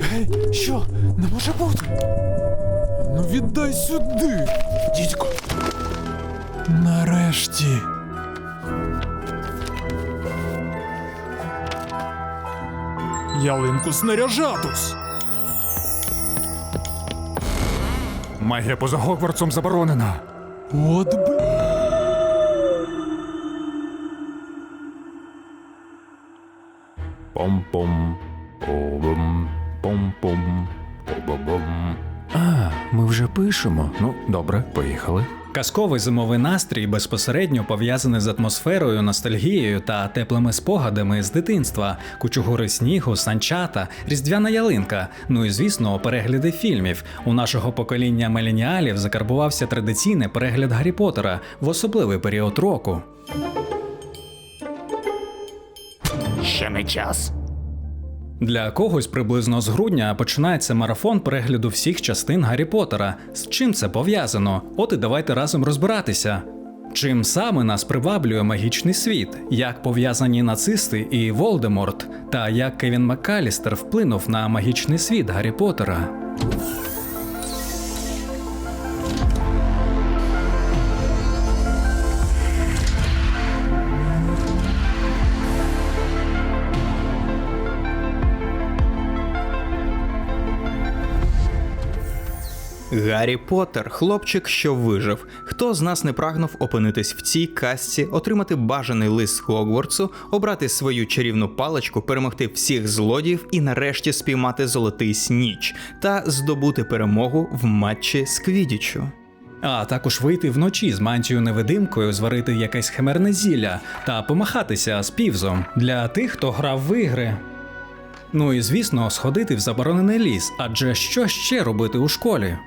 Гей, що? Не може бути. Ну віддай сюди, дідько. Нарешті. Ялинку снаряжатус. Магія поза Гогвартсом заборонена. От би. Пом-пом, побом, пом-пом. А, ми вже пишемо. Ну, добре, поїхали. Казковий зимовий настрій безпосередньо пов'язаний з атмосферою, ностальгією та теплими спогадами з дитинства, кучугури снігу, санчата, різдвяна ялинка. Ну і звісно, перегляди фільмів. У нашого покоління меленіалів закарбувався традиційний перегляд Гаррі Поттера в особливий період року. Ще не час. Для когось приблизно з грудня починається марафон перегляду всіх частин Гаррі Поттера. З чим це пов'язано? От і давайте разом розбиратися. Чим саме нас приваблює магічний світ, як пов'язані нацисти і Волдеморт, та як Кевін Маккалістер вплинув на магічний світ Гаррі Поттера? Гаррі Поттер, хлопчик, що вижив. Хто з нас не прагнув опинитись в цій касці, отримати бажаний лист Хогвартсу, обрати свою чарівну паличку, перемогти всіх злодіїв і нарешті спіймати золотий сніч та здобути перемогу в матчі з Квідічу. А також вийти вночі з мантією невидимкою, зварити якесь химерне зілля та помахатися з півзом для тих, хто грав в ігри. Ну і звісно, сходити в заборонений ліс, адже що ще робити у школі?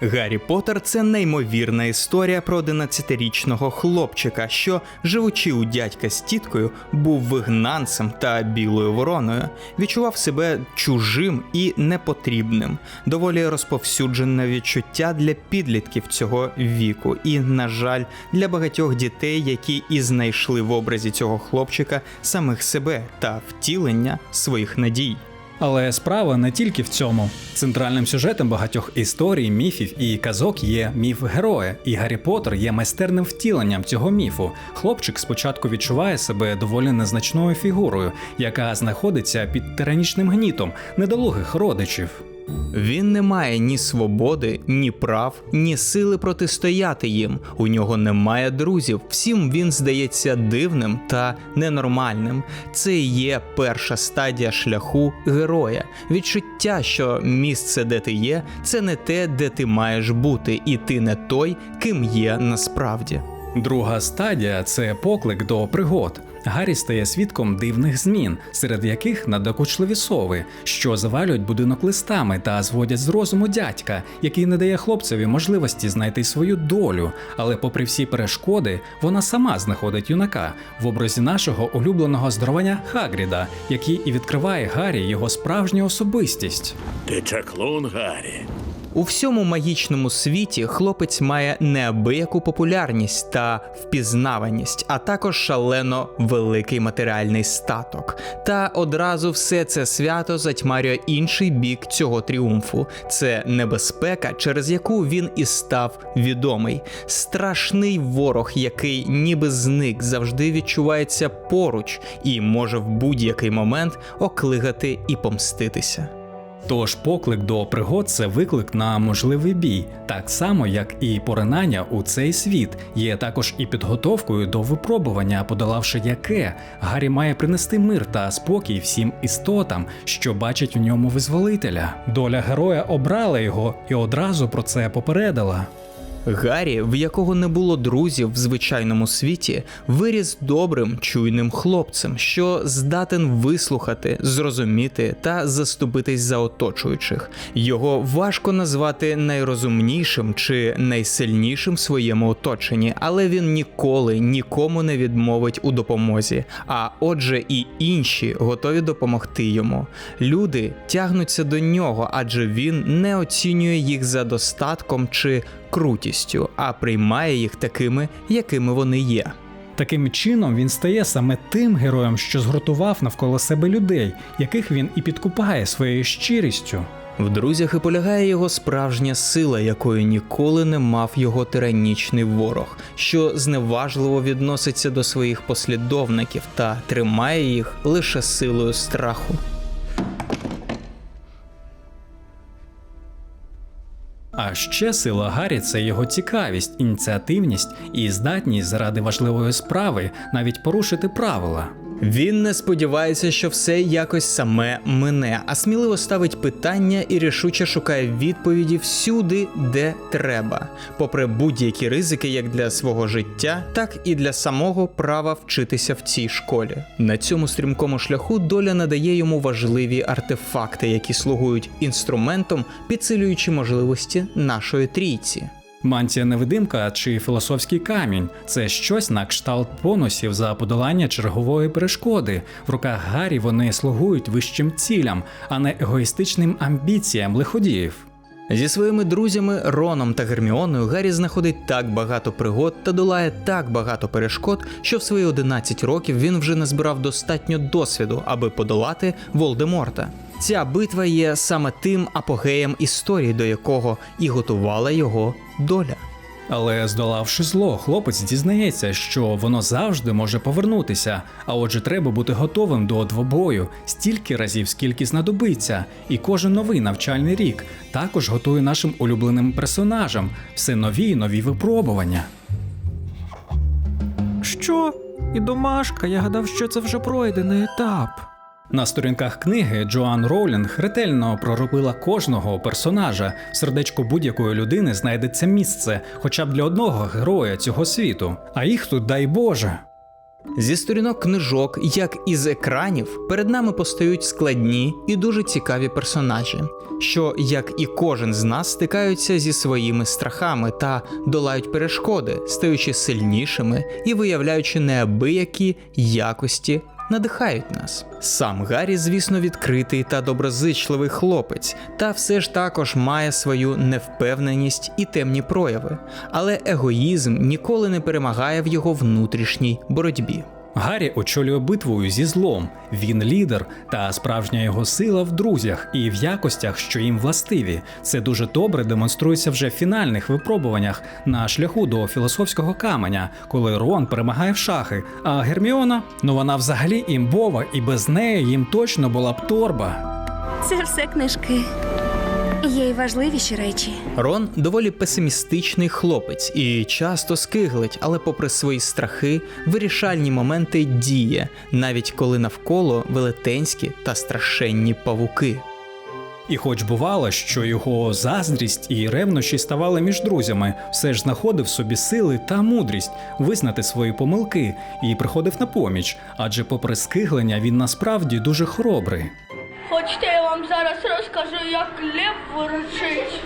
Гаррі Поттер – це неймовірна історія про 11-річного хлопчика, що, живучи у дядька з тіткою, був вигнанцем та білою вороною, відчував себе чужим і непотрібним. Доволі розповсюджене відчуття для підлітків цього віку, і, на жаль, для багатьох дітей, які і знайшли в образі цього хлопчика самих себе та втілення своїх надій. Але справа не тільки в цьому. Центральним сюжетом багатьох історій, міфів і казок є міф героя, і Гаррі Поттер є майстерним втіленням цього міфу. Хлопчик спочатку відчуває себе доволі незначною фігурою, яка знаходиться під тиранічним гнітом недолугих родичів. Він не має ні свободи, ні прав, ні сили протистояти їм. У нього немає друзів. Всім він здається дивним та ненормальним. Це і є перша стадія шляху героя. Відчуття, що місце, де ти є, це не те, де ти маєш бути, і ти не той, ким є насправді. Друга стадія це поклик до пригод. Гаррі стає свідком дивних змін, серед яких надокучливі сови, що завалюють будинок листами та зводять з розуму дядька, який не дає хлопцеві можливості знайти свою долю. Але, попри всі перешкоди, вона сама знаходить юнака в образі нашого улюбленого здоровання Хагріда, який і відкриває Гаррі його справжню особистість. Ти чаклун, Гаррі. У всьому магічному світі хлопець має неабияку популярність та впізнаваність, а також шалено великий матеріальний статок. Та одразу все це свято затьмарює інший бік цього тріумфу. Це небезпека, через яку він і став відомий. Страшний ворог, який ніби зник, завжди відчувається поруч і може в будь-який момент оклигати і помститися. Тож поклик до пригод це виклик на можливий бій, так само як і поринання у цей світ, є також і підготовкою до випробування, подолавши яке Гаррі має принести мир та спокій всім істотам, що бачать в ньому визволителя. Доля героя обрала його і одразу про це попередила. Гаррі, в якого не було друзів в звичайному світі, виріс добрим, чуйним хлопцем, що здатен вислухати, зрозуміти та заступитись за оточуючих. Його важко назвати найрозумнішим чи найсильнішим в своєму оточенні, але він ніколи нікому не відмовить у допомозі. А отже, і інші готові допомогти йому. Люди тягнуться до нього, адже він не оцінює їх за достатком чи крутістю, а приймає їх такими, якими вони є. Таким чином він стає саме тим героєм, що згуртував навколо себе людей, яких він і підкупає своєю щирістю. В друзях і полягає його справжня сила, якої ніколи не мав його тиранічний ворог, що зневажливо відноситься до своїх послідовників та тримає їх лише силою страху. А ще сила Гаррі це його цікавість, ініціативність і здатність заради важливої справи навіть порушити правила. Він не сподівається, що все якось саме мине, а сміливо ставить питання і рішуче шукає відповіді всюди, де треба, попри будь-які ризики, як для свого життя, так і для самого права вчитися в цій школі. На цьому стрімкому шляху доля надає йому важливі артефакти, які слугують інструментом, підсилюючи можливості нашої трійці. Мантія невидимка чи філософський камінь це щось на кшталт бонусів за подолання чергової перешкоди. В руках Гаррі вони слугують вищим цілям, а не егоїстичним амбіціям лиходіїв. Зі своїми друзями Роном та Герміоною Гаррі знаходить так багато пригод та долає так багато перешкод, що в свої 11 років він вже назбирав достатньо досвіду, аби подолати Волдеморта. Ця битва є саме тим апогеєм історії, до якого і готувала його доля. Але здолавши зло, хлопець дізнається, що воно завжди може повернутися. А отже, треба бути готовим до двобою стільки разів, скільки знадобиться. І кожен новий навчальний рік також готує нашим улюбленим персонажам все нові й нові випробування. Що? І домашка, я гадав, що це вже пройдений етап. На сторінках книги Джоан Роулінг ретельно проробила кожного персонажа. В сердечку будь-якої людини знайдеться місце, хоча б для одного героя цього світу. А їх тут дай Боже. Зі сторінок книжок, як і з екранів, перед нами постають складні і дуже цікаві персонажі, що, як і кожен з нас, стикаються зі своїми страхами та долають перешкоди, стаючи сильнішими і виявляючи неабиякі якості. Надихають нас. Сам Гаррі, звісно, відкритий та доброзичливий хлопець, та все ж також має свою невпевненість і темні прояви. Але егоїзм ніколи не перемагає в його внутрішній боротьбі. Гаррі очолює битвою зі злом. Він лідер, та справжня його сила в друзях і в якостях, що їм властиві. Це дуже добре демонструється вже в фінальних випробуваннях на шляху до філософського каменя, коли Рон перемагає в шахи. А Герміона, ну вона взагалі імбова, і без неї їм точно була б торба. Це все книжки. Є й важливіші речі. Рон доволі песимістичний хлопець і часто скиглить, але, попри свої страхи, вирішальні моменти діє, навіть коли навколо велетенські та страшенні павуки. І хоч бувало, що його заздрість і ревнощі ставали між друзями, все ж знаходив в собі сили та мудрість визнати свої помилки і приходив на поміч, адже попри скиглення він насправді дуже хоробрий. Хочете, я вам зараз розкажу, як лев ворочить?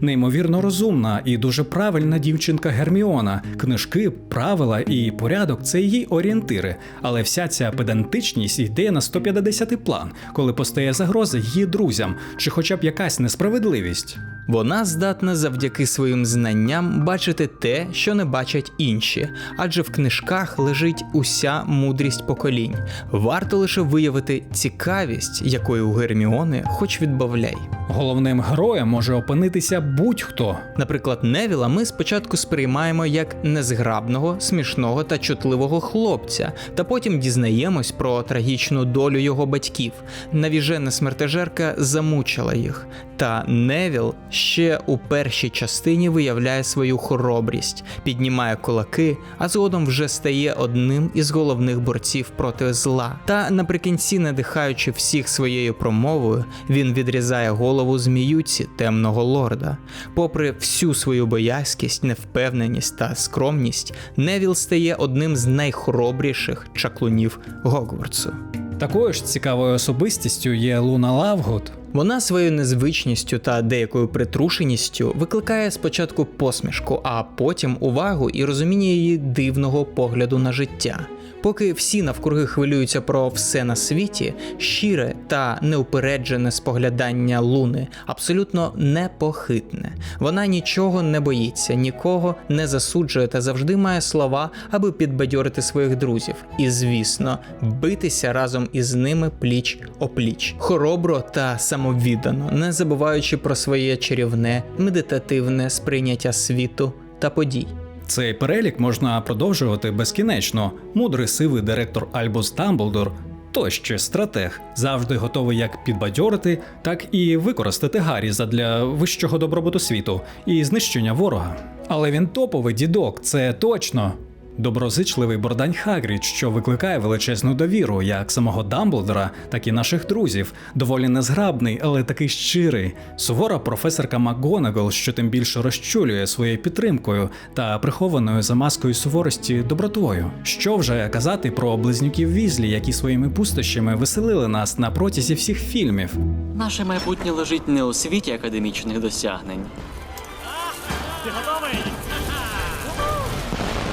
Неймовірно розумна і дуже правильна дівчинка Герміона. Книжки, правила і порядок це її орієнтири. Але вся ця педантичність йде на 150 план, коли постає загроза її друзям, чи хоча б якась несправедливість. Вона здатна завдяки своїм знанням бачити те, що не бачать інші, адже в книжках лежить уся мудрість поколінь. Варто лише виявити цікавість, якої у Герміони хоч відбавляй. Головним героєм може опинитися будь-хто. Наприклад, Невіла ми спочатку сприймаємо як незграбного, смішного та чутливого хлопця, та потім дізнаємось про трагічну долю його батьків. Навіжена смертежерка замучила їх. Та Невіл ще у першій частині виявляє свою хоробрість, піднімає кулаки, а згодом вже стає одним із головних борців проти зла. Та наприкінці, надихаючи всіх своєю промовою, він відрізає голову зміюці темного лорда. Попри всю свою боязкість, невпевненість та скромність, Невіл стає одним з найхоробріших чаклунів Гогвартсу. Такою ж цікавою особистістю є Луна Лавгут. Вона своєю незвичністю та деякою притрушеністю викликає спочатку посмішку, а потім увагу і розуміння її дивного погляду на життя. Поки всі навкруги хвилюються про все на світі, щире та неупереджене споглядання луни абсолютно непохитне. Вона нічого не боїться, нікого не засуджує та завжди має слова, аби підбадьорити своїх друзів. І, звісно, битися разом із ними пліч опліч, хоробро та самовіддано, не забуваючи про своє чарівне, медитативне сприйняття світу та подій. Цей перелік можна продовжувати безкінечно. Мудрий сивий директор Альбус Дамблдор, той ще стратег, завжди готовий як підбадьорити, так і використати Гаррі задля вищого добробуту світу і знищення ворога. Але він топовий дідок, це точно. Доброзичливий Бордань Хагрід, що викликає величезну довіру як самого Дамблдора, так і наших друзів. Доволі незграбний, але такий щирий. Сувора професорка МакГонагал, що тим більше розчулює своєю підтримкою та прихованою за маскою суворості добротою. Що вже казати про близнюків Візлі, які своїми пустощами веселили нас на протязі всіх фільмів. Наше майбутнє лежить не у світі академічних досягнень.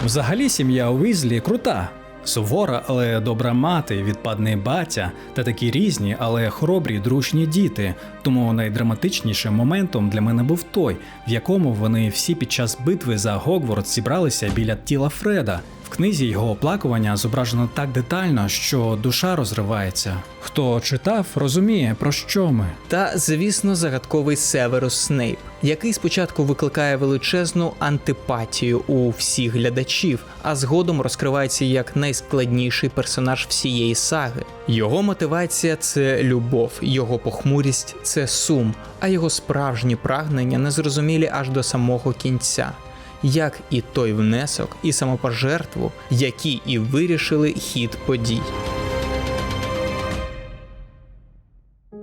Взагалі сім'я Уізлі крута. Сувора, але добра мати, відпадний батя та такі різні, але хоробрі дружні діти. Тому найдраматичнішим моментом для мене був той, в якому вони всі під час битви за Гогворт зібралися біля тіла Фреда. Книзі його оплакування зображено так детально, що душа розривається. Хто читав, розуміє про що ми. Та, звісно, загадковий Северус Снейп, який спочатку викликає величезну антипатію у всіх глядачів, а згодом розкривається як найскладніший персонаж всієї саги. Його мотивація це любов, його похмурість це сум, а його справжні прагнення незрозумілі аж до самого кінця. Як і той внесок, і самопожертву, які і вирішили хід подій.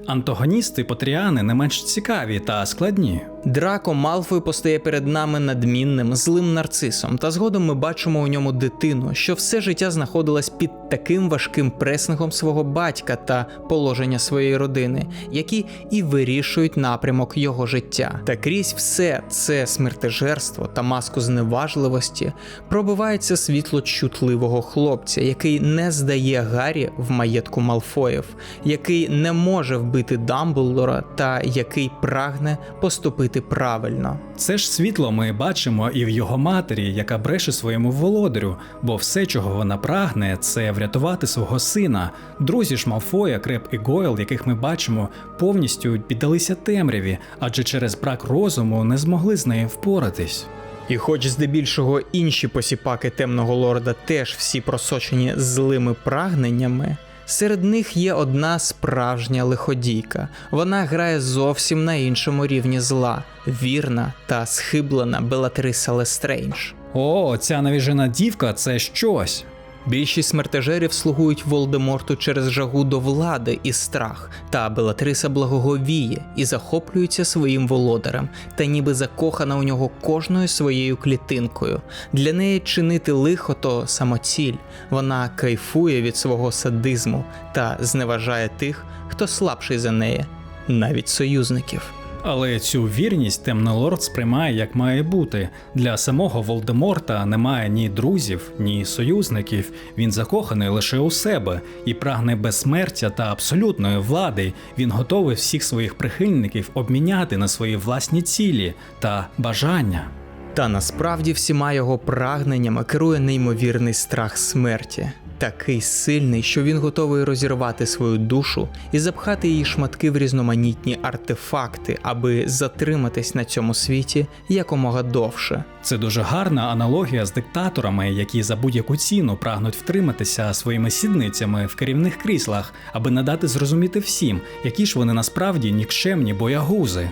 Антагоністи Потріани не менш цікаві та складні. Драко Малфой постає перед нами надмінним злим нарцисом, та згодом ми бачимо у ньому дитину, що все життя знаходилась під таким важким пресингом свого батька та положення своєї родини, які і вирішують напрямок його життя. Та крізь все це смертежерство та маску зневажливості пробивається світло чутливого хлопця, який не здає Гаррі в маєтку Малфоїв, який не може вбити Дамблдора та який прагне поступити правильно. Це ж світло ми бачимо і в його матері, яка бреше своєму володарю, бо все, чого вона прагне, це врятувати свого сина. Друзі ж Малфоя, Креп і Гойл, яких ми бачимо, повністю піддалися темряві, адже через брак розуму не змогли з нею впоратись. І хоч здебільшого інші посіпаки темного лорда теж всі просочені злими прагненнями, серед них є одна справжня лиходійка. Вона грає зовсім на іншому рівні зла, вірна та схиблена Белатриса Лестрейндж. О, ця навіжена дівка це щось. Більшість смертежерів слугують Волдеморту через жагу до влади і страх, та Белатриса благоговіє і захоплюється своїм володарем, та ніби закохана у нього кожною своєю клітинкою. Для неї чинити лихо то самоціль. Вона кайфує від свого садизму та зневажає тих, хто слабший за неї, навіть союзників. Але цю вірність темний лорд сприймає як має бути. Для самого Волдеморта немає ні друзів, ні союзників. Він закоханий лише у себе і прагне безсмертя та абсолютної влади. Він готовий всіх своїх прихильників обміняти на свої власні цілі та бажання. Та насправді всіма його прагненнями керує неймовірний страх смерті. Такий сильний, що він готовий розірвати свою душу і запхати її шматки в різноманітні артефакти, аби затриматись на цьому світі якомога довше. Це дуже гарна аналогія з диктаторами, які за будь-яку ціну прагнуть втриматися своїми сідницями в керівних кріслах, аби надати зрозуміти всім, які ж вони насправді нікчемні боягузи.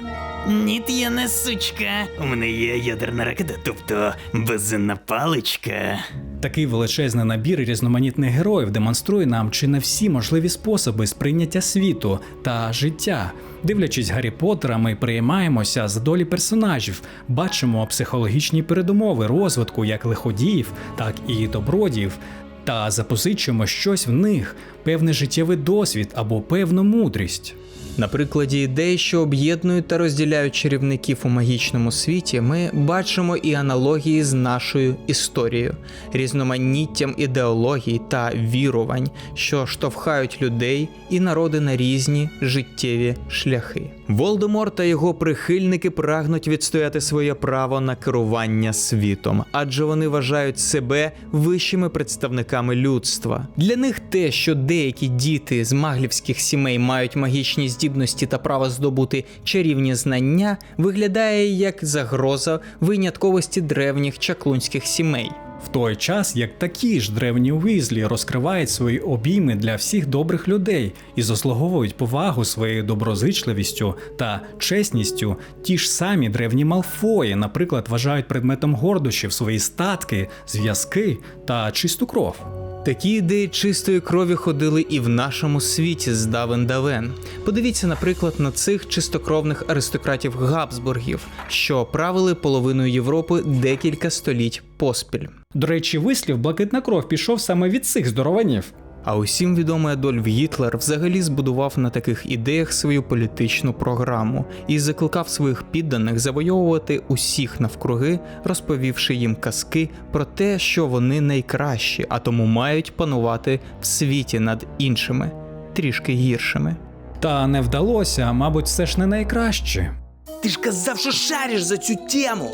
Ні, я не сучка. У мене є ядерна ракета, тобто беззенна паличка. Такий величезний набір різноманітних героїв демонструє нам чи не всі можливі способи сприйняття світу та життя. Дивлячись Гаррі Поттера, ми приймаємося за долі персонажів, бачимо психологічні передумови розвитку як лиходіїв, так і добродіїв, та запозичуємо щось в них, певний життєвий досвід або певну мудрість. На прикладі ідей, що об'єднують та розділяють чарівників у магічному світі, ми бачимо і аналогії з нашою історією, різноманіттям ідеологій та вірувань, що штовхають людей і народи на різні життєві шляхи. Волдемор та його прихильники прагнуть відстояти своє право на керування світом, адже вони вважають себе вищими представниками людства. Для них те, що деякі діти з маглівських сімей мають магічні здібності та право здобути чарівні знання, виглядає як загроза винятковості древніх чаклунських сімей. В той час, як такі ж древні Уізлі розкривають свої обійми для всіх добрих людей і заслуговують повагу своєю доброзичливістю та чесністю, ті ж самі древні Малфої, наприклад, вважають предметом гордощів свої статки, зв'язки та чисту кров. Такі ідеї чистої крові ходили і в нашому світі з давен давен. Подивіться, наприклад, на цих чистокровних аристократів Габсбургів, що правили половиною Європи декілька століть поспіль. До речі, вислів блакитна кров пішов саме від цих здорованів. А усім відомий Адольф Гітлер взагалі збудував на таких ідеях свою політичну програму і закликав своїх підданих завойовувати усіх навкруги, розповівши їм казки про те, що вони найкращі, а тому мають панувати в світі над іншими, трішки гіршими. Та не вдалося, мабуть, все ж не найкраще. Ти ж казав, що шариш за цю тему.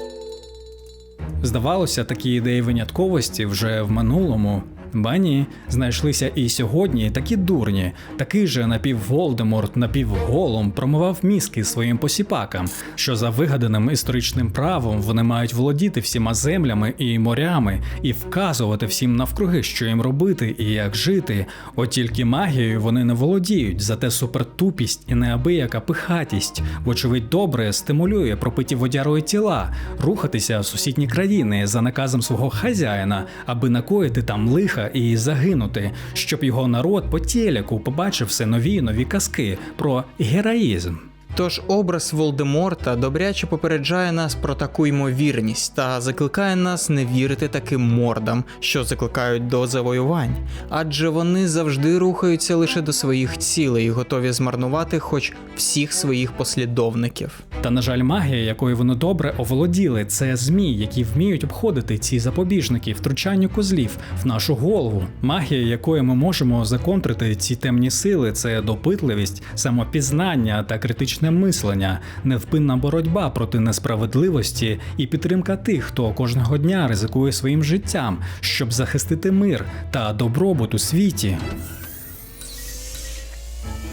Здавалося, такі ідеї винятковості вже в минулому. Ба ні, знайшлися і сьогодні такі дурні, такий же напівволдеморт, напівголом промивав мізки своїм посіпакам, що за вигаданим історичним правом вони мають володіти всіма землями і морями і вказувати всім навкруги, що їм робити і як жити. От тільки магією вони не володіють, зате супертупість і неабияка пихатість, вочевидь добре стимулює пропиті водярою тіла, рухатися в сусідні країни за наказом свого хазяїна, аби накоїти там лиха і загинути, щоб його народ по телеку побачив все нові нові казки про героїзм. Тож образ Волдеморта добряче попереджає нас про таку ймовірність та закликає нас не вірити таким мордам, що закликають до завоювань, адже вони завжди рухаються лише до своїх цілей і готові змарнувати хоч всіх своїх послідовників. Та на жаль, магія, якою вони добре оволоділи, це змі, які вміють обходити ці запобіжники втручанню козлів в нашу голову. Магія, якою ми можемо законтрити ці темні сили, це допитливість, самопізнання та критичне мислення, невпинна боротьба проти несправедливості і підтримка тих, хто кожного дня ризикує своїм життям, щоб захистити мир та добробут у світі.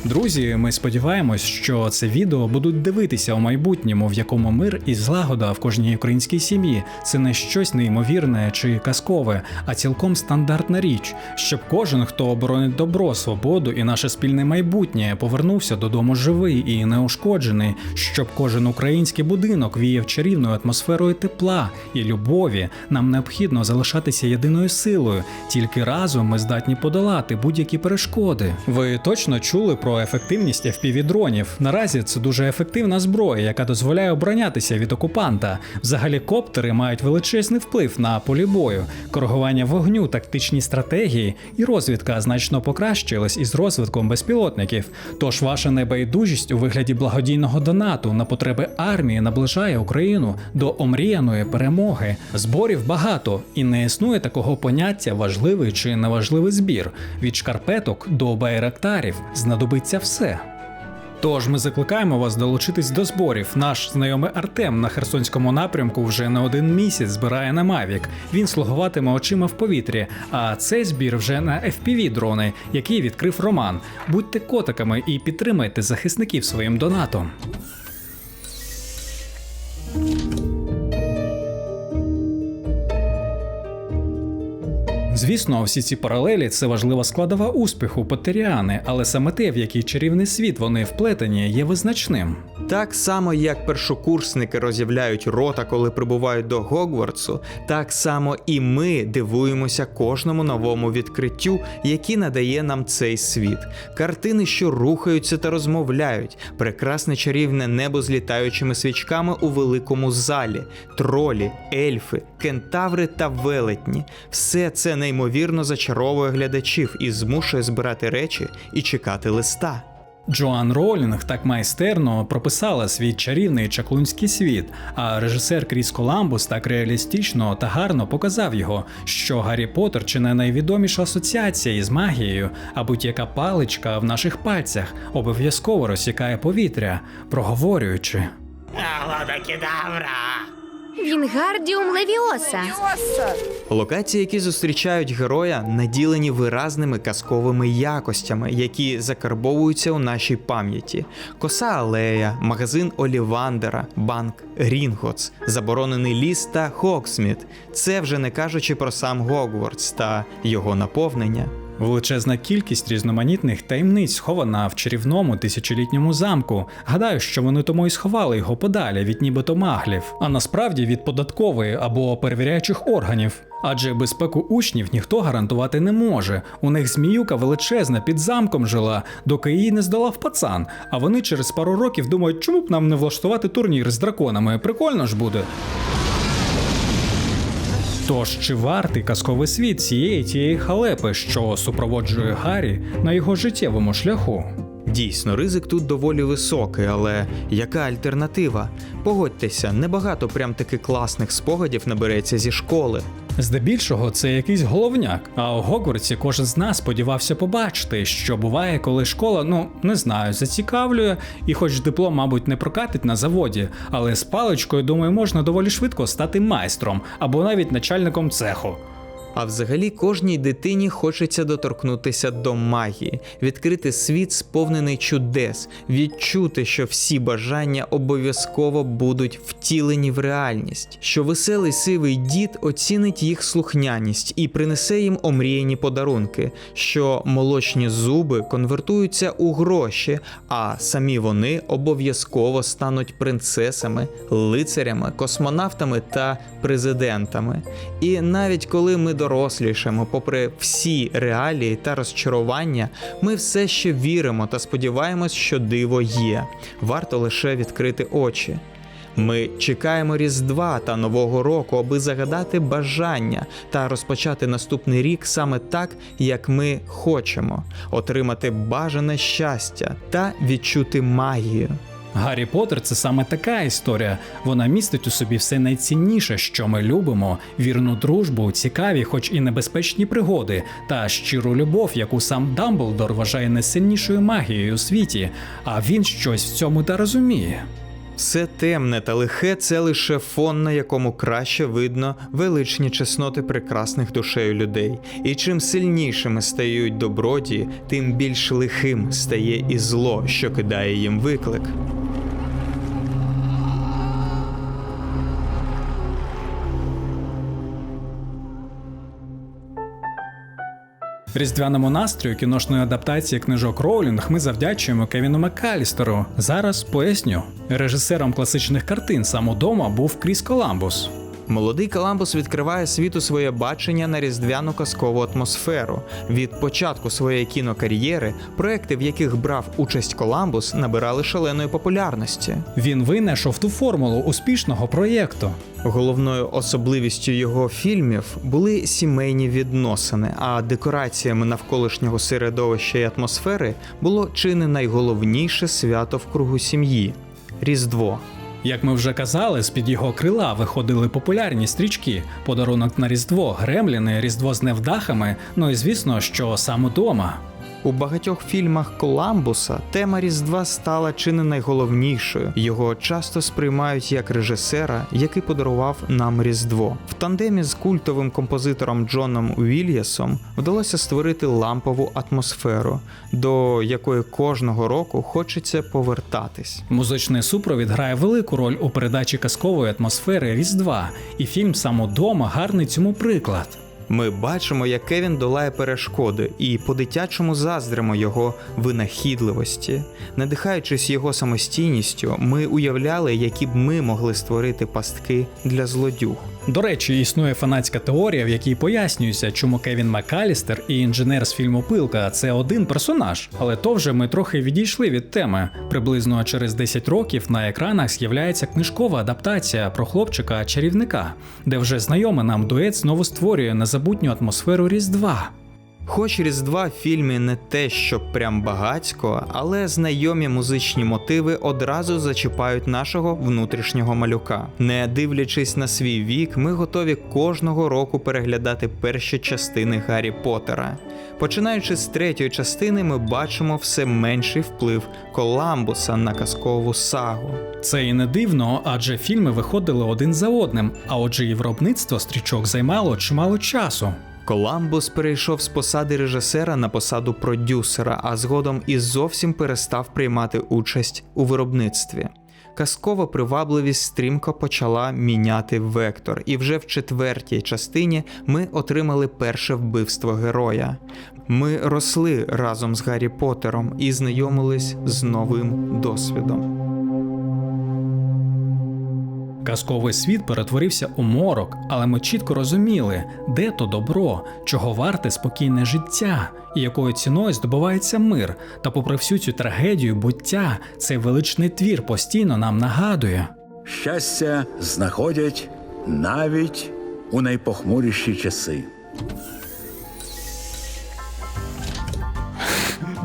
Друзі, ми сподіваємось, що це відео будуть дивитися у майбутньому, в якому мир і злагода в кожній українській сім'ї це не щось неймовірне чи казкове, а цілком стандартна річ, щоб кожен, хто оборонить добро, свободу і наше спільне майбутнє, повернувся додому живий і неушкоджений, щоб кожен український будинок віяв чарівною атмосферою тепла і любові. Нам необхідно залишатися єдиною силою. Тільки разом ми здатні подолати будь-які перешкоди. Ви точно чули про ефективність FPV-дронів. Наразі це дуже ефективна зброя, яка дозволяє оборонятися від окупанта. Взагалі коптери мають величезний вплив на полі бою, коригування вогню, тактичні стратегії і розвідка значно покращилась із розвитком безпілотників. Тож ваша небайдужість у вигляді благодійного донату на потреби армії наближає Україну до омріяної перемоги. Зборів багато, і не існує такого поняття важливий чи неважливий збір. Від шкарпеток до байрактарів знадобиться все. Тож ми закликаємо вас долучитись до зборів. Наш знайомий Артем на Херсонському напрямку вже не один місяць збирає на Мавік. Він слугуватиме очима в повітрі. А цей збір вже на fpv дрони, який відкрив Роман. Будьте котиками і підтримайте захисників своїм донатом. Звісно, всі ці паралелі це важлива складова успіху Поттеріани, але саме те, в який чарівний світ вони вплетені, є визначним. Так само, як першокурсники роз'являють рота, коли прибувають до Гогвартсу, так само і ми дивуємося кожному новому відкриттю, які надає нам цей світ. Картини, що рухаються та розмовляють, прекрасне чарівне небо з літаючими свічками у великому залі, тролі, ельфи, кентаври та велетні. Все це неймовірно зачаровує глядачів і змушує збирати речі і чекати листа. Джоан Ролінг так майстерно прописала свій чарівний чаклунський світ, а режисер Кріс Коламбус так реалістично та гарно показав його, що Гаррі Поттер чи не найвідоміша асоціація із магією, а будь-яка паличка в наших пальцях обов'язково розсікає повітря, проговорюючи. Вінгардіум Левіоса. Локації, які зустрічають героя, наділені виразними казковими якостями, які закарбовуються у нашій пам'яті: коса алея, магазин Олівандера, банк Грінготс, заборонений ліс та Хоксміт. Це вже не кажучи про сам Гогвартс та його наповнення. Величезна кількість різноманітних таємниць схована в чарівному тисячолітньому замку. Гадаю, що вони тому і сховали його подалі від нібито маглів, а насправді від податкової або перевіряючих органів. Адже безпеку учнів ніхто гарантувати не може. У них зміюка величезна під замком жила, доки її не здолав пацан. А вони через пару років думають, чому б нам не влаштувати турнір з драконами. Прикольно ж буде. Тож чи вартий казковий світ цієї тієї халепи, що супроводжує Гаррі на його життєвому шляху? Дійсно, ризик тут доволі високий, але яка альтернатива? Погодьтеся, небагато прям таки класних спогадів набереться зі школи. Здебільшого це якийсь головняк. А у Гогвартсі кожен з нас сподівався побачити, що буває, коли школа, ну не знаю, зацікавлює, і хоч диплом, мабуть, не прокатить на заводі, але з паличкою, думаю, можна доволі швидко стати майстром або навіть начальником цеху. А взагалі кожній дитині хочеться доторкнутися до магії, відкрити світ, сповнений чудес, відчути, що всі бажання обов'язково будуть втілені в реальність, що веселий сивий дід оцінить їх слухняність і принесе їм омріяні подарунки, що молочні зуби конвертуються у гроші, а самі вони обов'язково стануть принцесами, лицарями, космонавтами та президентами. І навіть коли ми дорослішаємо, попри всі реалії та розчарування, ми все ще віримо та сподіваємось, що диво є. Варто лише відкрити очі. Ми чекаємо Різдва та Нового року, аби загадати бажання та розпочати наступний рік саме так, як ми хочемо, отримати бажане щастя та відчути магію. Гаррі Поттер – це саме така історія. Вона містить у собі все найцінніше, що ми любимо: вірну дружбу, цікаві, хоч і небезпечні пригоди, та щиру любов, яку сам Дамблдор вважає найсильнішою магією у світі, а він щось в цьому та розуміє. Все темне та лихе це лише фон, на якому краще видно величні чесноти прекрасних душею людей. І чим сильнішими стають добродії, тим більш лихим стає і зло, що кидає їм виклик. Різдвяному настрою кіношної адаптації книжок Роулінг ми завдячуємо Кевіну Маккалістеру. Зараз поясню. Режисером класичних картин сам удома був Кріс Коламбус. Молодий Коламбус відкриває світу своє бачення на різдвяну казкову атмосферу. Від початку своєї кінокар'єри проекти, в яких брав участь Коламбус, набирали шаленої популярності. Він винайшов ту формулу успішного проєкту. Головною особливістю його фільмів були сімейні відносини, а декораціями навколишнього середовища і атмосфери було чи не найголовніше свято в кругу сім'ї Різдво. Як ми вже казали, з-під його крила виходили популярні стрічки: подарунок на Різдво, Гремліни, Різдво з невдахами. Ну і звісно, що сам удома. У багатьох фільмах Коламбуса тема Різдва стала чи не найголовнішою. Його часто сприймають як режисера, який подарував нам Різдво. В тандемі з культовим композитором Джоном Уільясом вдалося створити лампову атмосферу, до якої кожного року хочеться повертатись. Музичний супровід грає велику роль у передачі казкової атмосфери Різдва, і фільм сам удома гарний цьому приклад. Ми бачимо, як Кевін долає перешкоди, і по-дитячому заздримо його винахідливості. Надихаючись його самостійністю, ми уявляли, які б ми могли створити пастки для злодюг. До речі, існує фанатська теорія, в якій пояснюється, чому Кевін Макалістер і інженер з фільму Пилка це один персонаж. Але то вже ми трохи відійшли від теми. Приблизно через 10 років на екранах з'являється книжкова адаптація про хлопчика-чарівника, де вже знайомий нам дует знову створює незабутню атмосферу Різдва. Хоч Різдва в фільмі не те, що прям багацько, але знайомі музичні мотиви одразу зачіпають нашого внутрішнього малюка. Не дивлячись на свій вік, ми готові кожного року переглядати перші частини Гаррі Поттера. Починаючи з третьої частини, ми бачимо все менший вплив Коламбуса на казкову сагу. Це і не дивно, адже фільми виходили один за одним, а отже, і виробництво стрічок займало чимало часу. Коламбус перейшов з посади режисера на посаду продюсера, а згодом і зовсім перестав приймати участь у виробництві. Казкова привабливість стрімко почала міняти вектор, і вже в четвертій частині ми отримали перше вбивство героя. Ми росли разом з Гаррі Поттером і знайомились з новим досвідом. Казковий світ перетворився у морок, але ми чітко розуміли, де то добро, чого варте спокійне життя, і якою ціною здобувається мир. Та попри всю цю трагедію буття, цей величний твір постійно нам нагадує. Щастя знаходять навіть у найпохмуріші часи.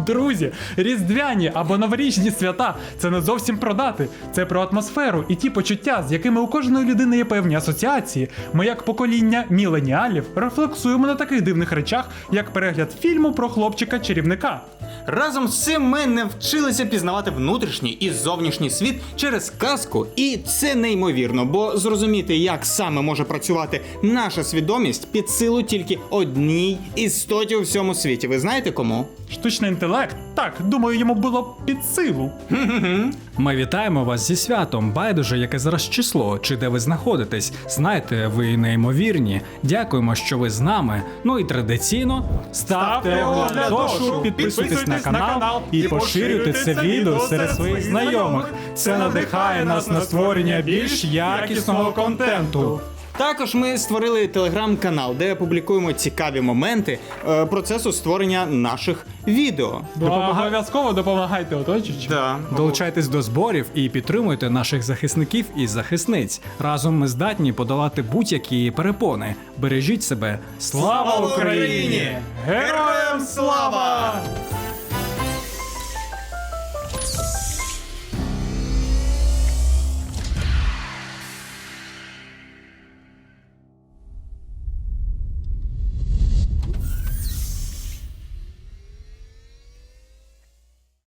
Друзі, різдвяні або новорічні свята це не зовсім про дати. Це про атмосферу і ті почуття, з якими у кожної людини є певні асоціації. Ми, як покоління міленіалів, рефлексуємо на таких дивних речах, як перегляд фільму про хлопчика-чарівника. Разом з цим ми навчилися пізнавати внутрішній і зовнішній світ через казку, і це неймовірно, бо зрозуміти, як саме може працювати наша свідомість під силу тільки одній істоті у всьому світі. Ви знаєте кому? Штучний інтелект, так, думаю, йому було під силу. Ми вітаємо вас зі святом, байдуже, яке зараз число, чи де ви знаходитесь. Знаєте, ви неймовірні. Дякуємо, що ви з нами. Ну і традиційно Ставте оглядошу, підписуйтесь на канал і поширюйте це відео серед своїх знайомих. Це надихає нас на створення більш якісного контенту. Також ми створили телеграм-канал, де публікуємо цікаві моменти е, процесу створення наших відео. Обов'язково допомагайте оточуючим. Да. долучайтесь до зборів і підтримуйте наших захисників і захисниць. Разом ми здатні подолати будь-які перепони. Бережіть себе. Слава Україні! Героям слава!